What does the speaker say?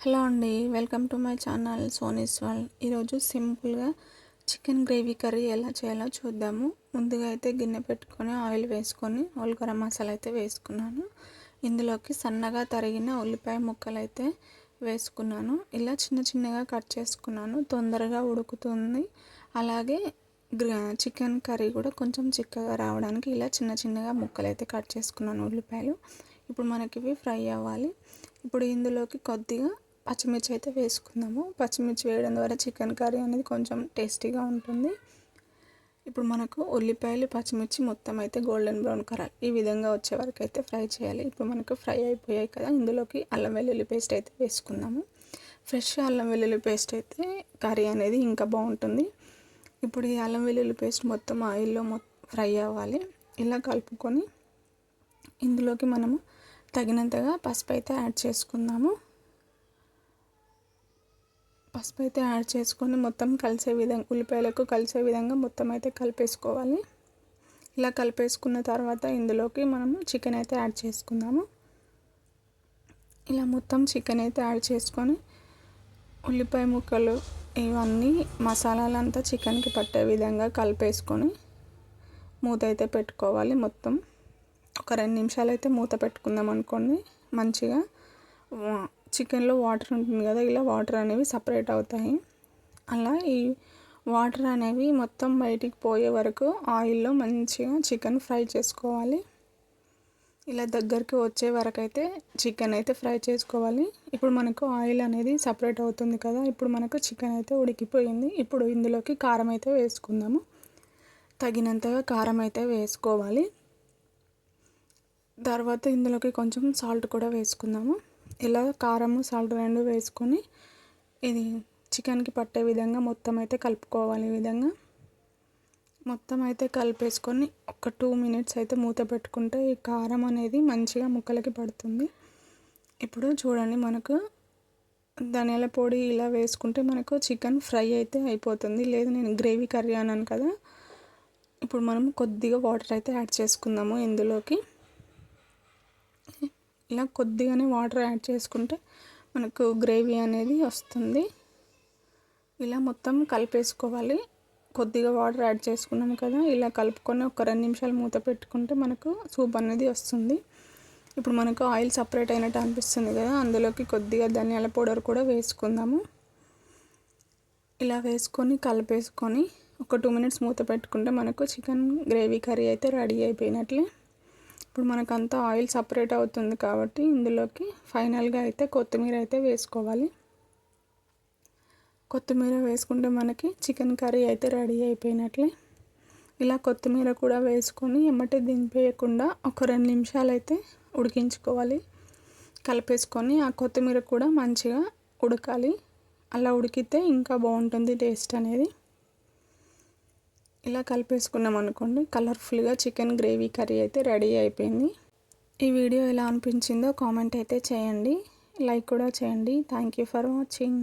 Hello అండి welcome to my channel Soni's world. ఈరోజు సింపుల్గా చికెన్ గ్రేవీ కర్రీ ఎలా చేయాలో చూద్దాము. ముందుగా అయితే గిన్నె పెట్టుకొని ఆయిల్ వేసుకొని గరం మసాలా అయితే వేసుకున్నాను. ఇందులోకి సన్నగా తరిగిన ఉల్లిపాయ ముక్కలు అయితే వేసుకున్నాను. ఇలా చిన్న చిన్నగా కట్ చేసుకున్నాను. తొందరగా ఉడుకుతుంది. అలాగే చికెన్ కర్రీ కూడా కొంచెం చిక్కగా రావడానికి ఇలా చిన్న చిన్నగా ముక్కలు అయితే కట్ చేసుకున్నాను ఉల్లిపాయలు. ఇప్పుడు మనకి ఇవి ఫ్రై అవ్వాలి. ఇప్పుడు ఇందులోకి కొద్దిగా పచ్చిమిర్చి అయితే వేసుకుందాము పచ్చిమిర్చి వేయడం ద్వారా చికెన్ కర్రీ అనేది కొంచెం టేస్టీగా ఉంటుంది. ఇప్పుడు మనకు ఉల్లిపాయలు పచ్చిమిర్చి మొత్తం అయితే గోల్డెన్ బ్రౌన్ కలర్ ఈ విధంగా వచ్చే వరకు అయితే ఫ్రై చేయాలి. ఇప్పుడు మనకు ఫ్రై అయిపోయాయి కదా ఇందులోకి అల్లం వెల్లుల్లి పేస్ట్ అయితే వేసుకుందాము ఫ్రెష్ అల్లం వెల్లుల్లి పేస్ట్ అయితే కర్రీ అనేది ఇంకా బాగుంటుంది. ఇప్పుడు ఈ అల్లం వెల్లుల్లి పేస్ట్ మొత్తం ఆయిల్లో ఫ్రై అవ్వాలి. ఇలా కలుపుకొని ఇందులోకి మనము తగినంతగా పసుపు అయితే యాడ్ చేసుకుందాము. పసుపు అయితే యాడ్ చేసుకొని మొత్తం కలిసే విధంగా ఉల్లిపాయలకు కలిసే విధంగా మొత్తం అయితే కలిపేసుకోవాలి. ఇలా కలిపేసుకున్న తర్వాత ఇందులోకి మనము చికెన్ అయితే యాడ్ చేసుకుందాము. ఇలా మొత్తం చికెన్ అయితే యాడ్ చేసుకొని ఉల్లిపాయ ముక్కలు ఇవన్నీ మసాలాలంతా చికెన్కి పట్టే విధంగా కలిపేసుకొని మూత అయితే పెట్టుకోవాలి మొత్తం. ఒక రెండు నిమిషాలు అయితే మూత పెట్టుకుందాం అనుకోండి. మంచిగా చికెన్లో వాటర్ ఉంటుంది కదా ఇలా వాటర్ అనేవి సపరేట్ అవుతాయి. అలా ఈ వాటర్ అనేవి మొత్తం బయటికి పోయే వరకు ఆయిల్లో మంచిగా చికెన్ ఫ్రై చేసుకోవాలి. ఇలా దగ్గరికి వచ్చే వరకు అయితే చికెన్ అయితే ఫ్రై చేసుకోవాలి. ఇప్పుడు మనకు ఆయిల్ అనేది సపరేట్ అవుతుంది కదా ఇప్పుడు మనకు చికెన్ అయితే ఉడికిపోయింది. ఇప్పుడు ఇందులోకి కారం అయితే వేసుకుందాము. తగినంతగా కారం అయితే వేసుకోవాలి. తర్వాత ఇందులోకి కొంచెం సాల్ట్ కూడా వేసుకుందాము. ఇలా కారము సాల్ట్ రెండు వేసుకొని ఇది చికెన్కి పట్టే విధంగా మొత్తం అయితే కలుపుకోవాలి ఈ విధంగా. మొత్తం అయితే కలిపేసుకొని ఒక టూ మినిట్స్ అయితే మూత పెట్టుకుంటే ఈ కారం అనేది మంచిగా ముక్కలకి పడుతుంది. ఇప్పుడు చూడండి మనకు ధనియాల పొడి ఇలా వేసుకుంటే మనకు చికెన్ ఫ్రై అయితే అయిపోతుంది. లేదు నేను గ్రేవీ కర్రీ అన్నాను కదా. ఇప్పుడు మనం కొద్దిగా వాటర్ అయితే యాడ్ చేసుకుందాము ఇందులోకి. ఇలా కొద్దిగానే వాటర్ యాడ్ చేసుకుంటే మనకు గ్రేవీ అనేది వస్తుంది. ఇలా మొత్తం కలిపేసుకోవాలి. కొద్దిగా వాటర్ యాడ్ చేసుకున్నాం కదా ఇలా కలుపుకొని ఒక రెండు నిమిషాలు మూత పెట్టుకుంటే మనకు సూప్ అనేది వస్తుంది. ఇప్పుడు మనకు ఆయిల్ సపరేట్ అయినట్టు అనిపిస్తుంది కదా అందులోకి కొద్దిగా ధనియాల పౌడర్ కూడా వేసుకుందాము. ఇలా వేసుకొని కలిపేసుకొని ఒక టూ మినిట్స్ మూత పెట్టుకుంటే మనకు చికెన్ గ్రేవీ కర్రీ అయితే రెడీ అయిపోయినట్లే. ఇప్పుడు మనకంతా ఆయిల్ సపరేట్ అవుతుంది కాబట్టి ఇందులోకి ఫైనల్గా అయితే కొత్తిమీర అయితే వేసుకోవాలి. కొత్తిమీర వేసుకుంటే మనకి చికెన్ కర్రీ అయితే రెడీ అయిపోయినట్లే. ఇలా కొత్తిమీర కూడా వేసుకొని ఎమ్మటే దింపేయకుండా ఒక రెండు నిమిషాలు అయితే ఉడికించుకోవాలి. కలిపేసుకొని ఆ కొత్తిమీర కూడా మంచిగా ఉడకాలి. అలా ఉడికితే ఇంకా బాగుంటుంది టేస్ట్ అనేది. ఇలా కలిపేసుకున్నాం అనుకోండి కలర్ఫుల్గా చికెన్ గ్రేవీ కర్రీ అయితే రెడీ అయిపోయింది. ఈ వీడియో ఎలా అనిపించిందో కామెంట్ అయితే చేయండి. లైక్ కూడా చేయండి. Thank you for watching